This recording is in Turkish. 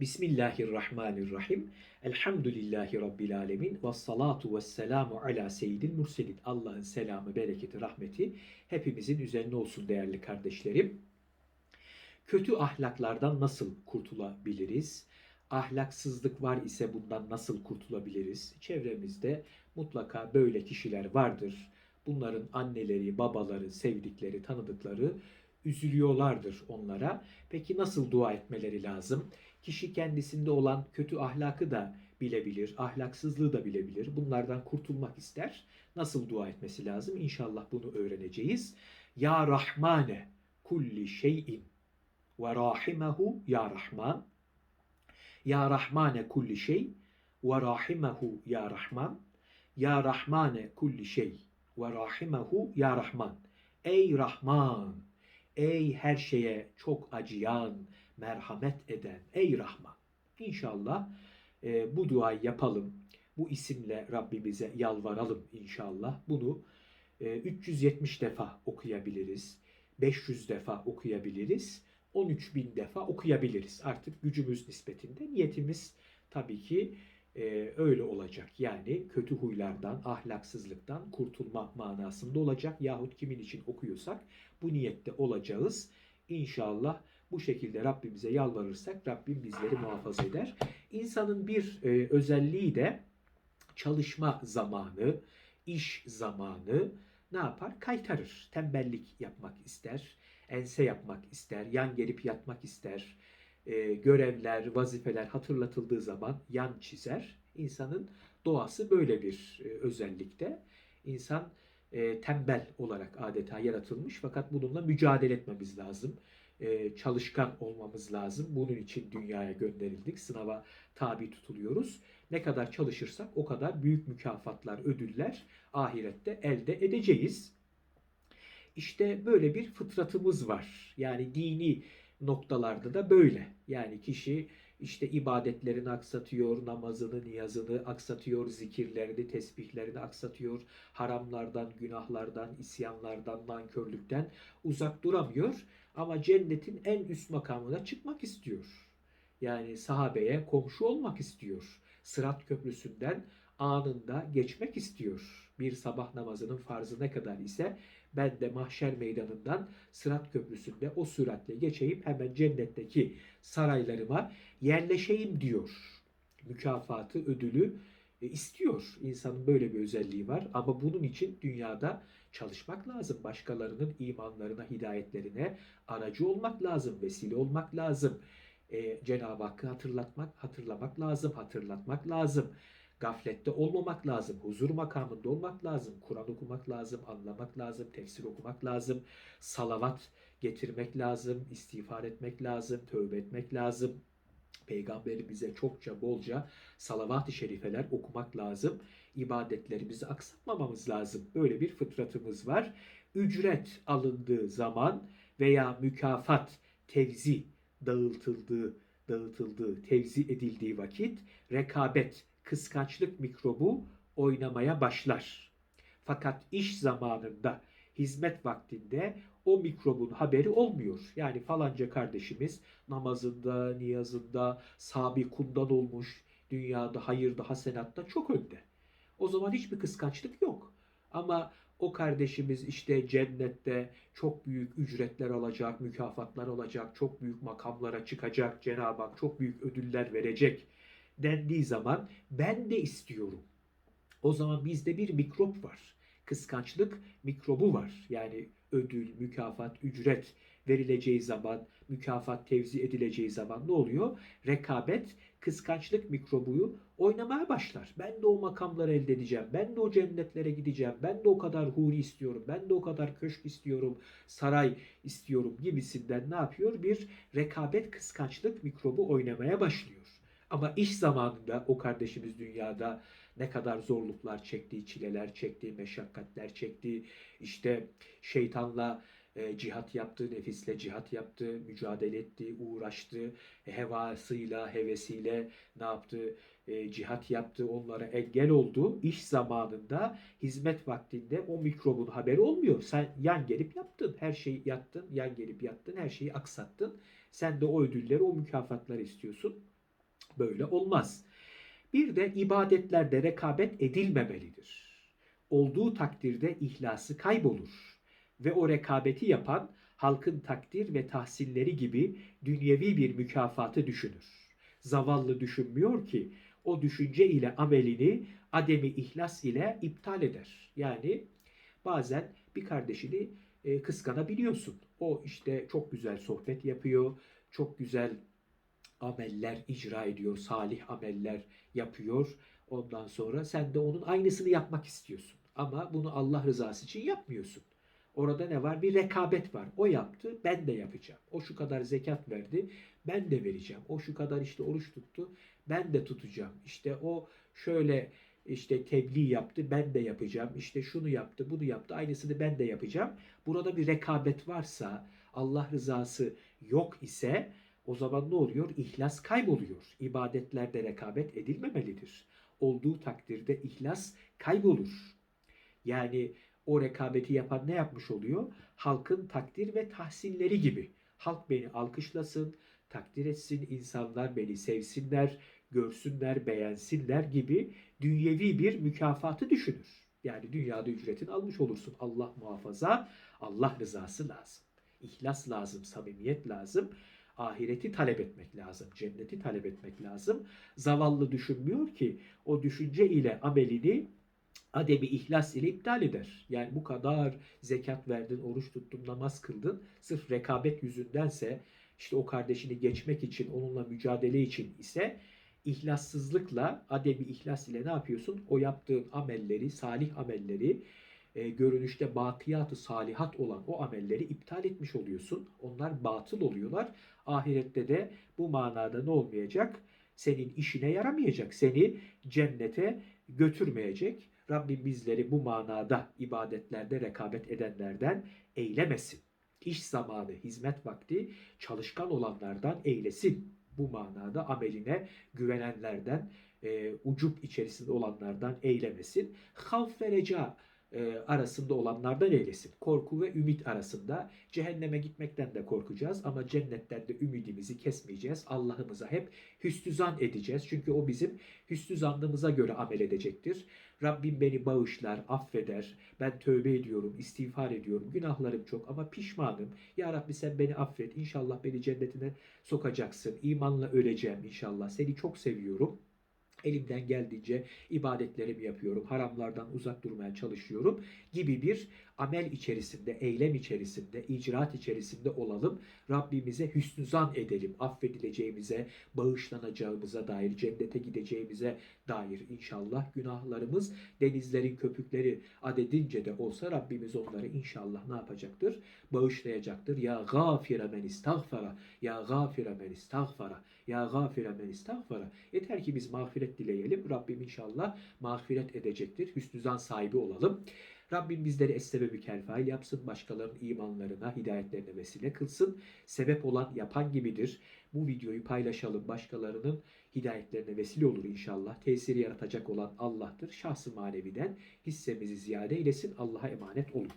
Bismillahirrahmanirrahim. Elhamdülillahi Rabbil alemin. Ve salatu ve selamu ala seyyidil murselin. Allah'ın selamı, bereketi, rahmeti hepimizin üzerine olsun değerli kardeşlerim. Kötü ahlaklardan nasıl kurtulabiliriz? Ahlaksızlık var ise bundan nasıl kurtulabiliriz? Çevremizde mutlaka böyle kişiler vardır. Bunların anneleri, babaları, sevdikleri, tanıdıkları üzülüyorlardır onlara. Peki nasıl dua etmeleri lazım? Kişi kendisinde olan kötü ahlakı da bilebilir, ahlaksızlığı da bilebilir. Bunlardan kurtulmak ister. Nasıl dua etmesi lazım? İnşallah bunu öğreneceğiz. Ya Rahmane kulli şeyin ve rahimehu ya Rahman. Ya Rahmane kulli şey ve rahimehu ya Rahman. Ya Rahmane kulli şey ve rahimehu ya Rahman. Ey Rahman, ey her şeye çok acıyan, merhamet eden ey Rahman. İnşallah e, bu duayı yapalım. Bu isimle Rabbimize yalvaralım inşallah. Bunu e, 370 defa okuyabiliriz. 500 defa okuyabiliriz. 13 bin defa okuyabiliriz. Artık gücümüz nispetinde. Niyetimiz tabii ki e, öyle olacak. Yani kötü huylardan, ahlaksızlıktan kurtulma manasında olacak. Yahut kimin için okuyorsak bu niyette olacağız. İnşallah bu şekilde Rabbimize yalvarırsak Rabbim bizleri muhafaza eder. İnsanın bir e, özelliği de çalışma zamanı, iş zamanı ne yapar? Kaytarır. Tembellik yapmak ister, ense yapmak ister, yan gelip yatmak ister. E, görevler, vazifeler hatırlatıldığı zaman yan çizer. İnsanın doğası böyle bir e, özellikte. İnsan e, tembel olarak adeta yaratılmış fakat bununla mücadele etmemiz lazım e, çalışkan olmamız lazım. Bunun için dünyaya gönderildik. Sınava tabi tutuluyoruz. Ne kadar çalışırsak o kadar büyük mükafatlar, ödüller ahirette elde edeceğiz. İşte böyle bir fıtratımız var. Yani dini noktalarda da böyle. Yani kişi işte ibadetlerini aksatıyor, namazını, niyazını aksatıyor, zikirlerini, tesbihlerini aksatıyor, haramlardan, günahlardan, isyanlardan, nankörlükten uzak duramıyor. Ama cennetin en üst makamına çıkmak istiyor. Yani sahabeye komşu olmak istiyor. Sırat köprüsünden anında geçmek istiyor. Bir sabah namazının farzı ne kadar ise ben de mahşer meydanından Sırat Köprüsü'nde o süratle geçeyim hemen cennetteki saraylarıma yerleşeyim diyor. Mükafatı, ödülü e, istiyor. İnsanın böyle bir özelliği var ama bunun için dünyada çalışmak lazım. Başkalarının imanlarına, hidayetlerine aracı olmak lazım, vesile olmak lazım. E, Cenab-ı Hakk'ı hatırlatmak, hatırlamak lazım, hatırlatmak lazım. Gaflette olmamak lazım, huzur makamında olmak lazım, Kur'an okumak lazım, anlamak lazım, tefsir okumak lazım, salavat getirmek lazım, istiğfar etmek lazım, tövbe etmek lazım. Peygamberimize çokça bolca salavat-ı şerifeler okumak lazım. İbadetlerimizi aksatmamamız lazım. Böyle bir fıtratımız var. Ücret alındığı zaman veya mükafat, tevzi dağıtıldığı, dağıtıldığı, tevzi edildiği vakit rekabet, kıskançlık mikrobu oynamaya başlar. Fakat iş zamanında, hizmet vaktinde o mikrobun haberi olmuyor. Yani falanca kardeşimiz namazında, niyazında, sabikundan olmuş, dünyada, hayırda, hasenatta çok önde. O zaman hiçbir kıskançlık yok. Ama o kardeşimiz işte cennette çok büyük ücretler alacak, mükafatlar alacak, çok büyük makamlara çıkacak, Cenab-ı Hak çok büyük ödüller verecek dendiği zaman ben de istiyorum. O zaman bizde bir mikrop var. Kıskançlık mikrobu var. Yani ödül, mükafat, ücret verileceği zaman, mükafat tevzi edileceği zaman ne oluyor? Rekabet, kıskançlık mikrobuyu oynamaya başlar. Ben de o makamları elde edeceğim. Ben de o cennetlere gideceğim. Ben de o kadar huri istiyorum. Ben de o kadar köşk istiyorum. Saray istiyorum gibisinden ne yapıyor? Bir rekabet, kıskançlık mikrobu oynamaya başlıyor. Ama iş zamanında o kardeşimiz dünyada ne kadar zorluklar çektiği, çileler çektiği, meşakkatler çektiği, işte şeytanla e, cihat yaptı, nefisle cihat yaptı, mücadele etti, uğraştı, hevasıyla, hevesiyle ne yaptı, e, cihat yaptı, onlara engel oldu. İş zamanında, hizmet vaktinde o mikrobun haberi olmuyor. Sen yan gelip yaptın, her şeyi yattın, yan gelip yattın, her şeyi aksattın. Sen de o ödülleri, o mükafatları istiyorsun. Böyle olmaz. Bir de ibadetlerde rekabet edilmemelidir. Olduğu takdirde ihlası kaybolur ve o rekabeti yapan halkın takdir ve tahsinleri gibi dünyevi bir mükafatı düşünür. Zavallı düşünmüyor ki o düşünce ile amelini ademi ihlas ile iptal eder. Yani bazen bir kardeşini e, kıskanabiliyorsun. O işte çok güzel sohbet yapıyor, çok güzel ameller icra ediyor, salih ameller yapıyor. Ondan sonra sen de onun aynısını yapmak istiyorsun. Ama bunu Allah rızası için yapmıyorsun. Orada ne var? Bir rekabet var. O yaptı, ben de yapacağım. O şu kadar zekat verdi, ben de vereceğim. O şu kadar işte oruç tuttu, ben de tutacağım. İşte o şöyle işte tebliğ yaptı, ben de yapacağım. İşte şunu yaptı, bunu yaptı, aynısını ben de yapacağım. Burada bir rekabet varsa, Allah rızası yok ise o zaman ne oluyor? İhlas kayboluyor. İbadetlerde rekabet edilmemelidir. Olduğu takdirde ihlas kaybolur. Yani o rekabeti yapan ne yapmış oluyor? Halkın takdir ve tahsinleri gibi. Halk beni alkışlasın, takdir etsin, insanlar beni sevsinler, görsünler, beğensinler gibi dünyevi bir mükafatı düşünür. Yani dünyada ücretini almış olursun. Allah muhafaza, Allah rızası lazım. İhlas lazım, samimiyet lazım. Ahireti talep etmek lazım, cenneti talep etmek lazım. Zavallı düşünmüyor ki o düşünce ile amelini ademi ihlas ile iptal eder. Yani bu kadar zekat verdin, oruç tuttun, namaz kıldın. Sırf rekabet yüzündense işte o kardeşini geçmek için, onunla mücadele için ise ihlassızlıkla, ademi ihlas ile ne yapıyorsun? O yaptığın amelleri, salih amelleri, e, görünüşte batiyatı salihat olan o amelleri iptal etmiş oluyorsun. Onlar batıl oluyorlar. Ahirette de bu manada ne olmayacak? Senin işine yaramayacak. Seni cennete götürmeyecek. Rabbim bizleri bu manada ibadetlerde rekabet edenlerden eylemesin. İş zamanı, hizmet vakti çalışkan olanlardan eylesin. Bu manada ameline güvenenlerden, e, ucup içerisinde olanlardan eylemesin. Havf ve reca e, arasında olanlardan eylesin. Korku ve ümit arasında cehenneme gitmekten de korkacağız ama cennetten de ümidimizi kesmeyeceğiz. Allah'ımıza hep hüsnü zan edeceğiz. Çünkü o bizim hüsnü zannımıza göre amel edecektir. Rabbim beni bağışlar, affeder. Ben tövbe ediyorum, istiğfar ediyorum. Günahlarım çok ama pişmanım. Ya Rabbi sen beni affet. İnşallah beni cennetine sokacaksın. İmanla öleceğim inşallah. Seni çok seviyorum. Elimden geldiğince ibadetlerimi yapıyorum, haramlardan uzak durmaya çalışıyorum gibi bir amel içerisinde, eylem içerisinde, icraat içerisinde olalım. Rabbimize hüsnü zan edelim. Affedileceğimize, bağışlanacağımıza dair, cennete gideceğimize dair inşallah günahlarımız denizlerin köpükleri adedince de olsa Rabbimiz onları inşallah ne yapacaktır? Bağışlayacaktır. Ya gafire men istagfara, ya gafire men istagfara, ya gafire men istagfara. Yeter ki biz mağfiret dileyelim. Rabbim inşallah mağfiret edecektir. Hüsnü zan sahibi olalım. Rabbim bizleri es-sebebü kelfail yapsın. Başkalarının imanlarına, hidayetlerine vesile kılsın. Sebep olan yapan gibidir. Bu videoyu paylaşalım. Başkalarının hidayetlerine vesile olur inşallah. Tesiri yaratacak olan Allah'tır. Şahsı maneviden hissemizi ziyade eylesin. Allah'a emanet olun.